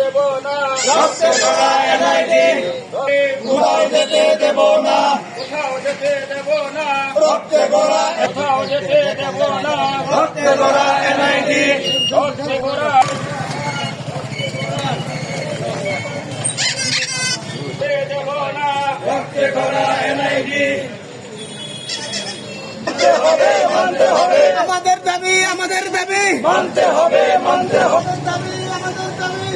দেব না। রক্তে গড়া এনআইডি কোথাও যেতে দেব না। কোথাও যেতে দেব না। রক্তে গড়া কোথাও যেতে দেব না। রক্তে গড়া এনআইডি চলছে গোড়া দেব না। রক্তে গড়া এনআইডি মানতে হবে মানতে হবে। আমাদের দাবি আমাদের দাবি। মানতে হবে মানতে হবে।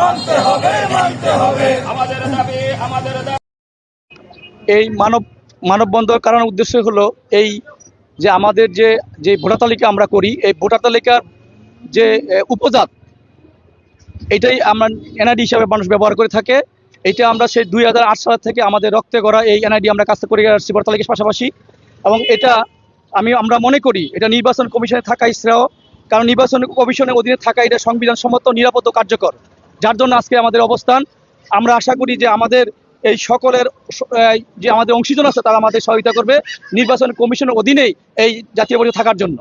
মানতে হবে মানতে হবে। আমাদের দাবি আমাদের দাবি। এই মানব মানববন্ধন কারণ উদ্দেশ্য হলো এই যে আমাদের যে যে ভোটার তালিকা আমরা করি এই ভোটার তালিকার যে উপজাত এটাই আমরা এনআইডি হিসাবে মানুষ ব্যবহার করে থাকে। এটা আমরা সেই দুই হাজার আট সাল থেকে আমাদের রক্তে গড়া এই এনআইডি আমরা কাজ করে আসছি ভোটার তালিকার পাশাপাশি। এবং এটা আমি আমরা মনে করি এটা নির্বাচন কমিশনে থাকাই শ্রেয়। কারণ নির্বাচন কমিশনের অধীনে থাকা এটা সংবিধান সম্মত নিরাপদ কার্যকর। যার জন্য আজকে আমাদের অবস্থান। আমরা আশা করি যে আমাদের এই সকলের যে আমাদের অংশীজন আছে তারা আমাদের সহায়তা করবে নির্বাচন কমিশনের অধীনেই এই জাতীয় পরিষদ থাকার জন্য।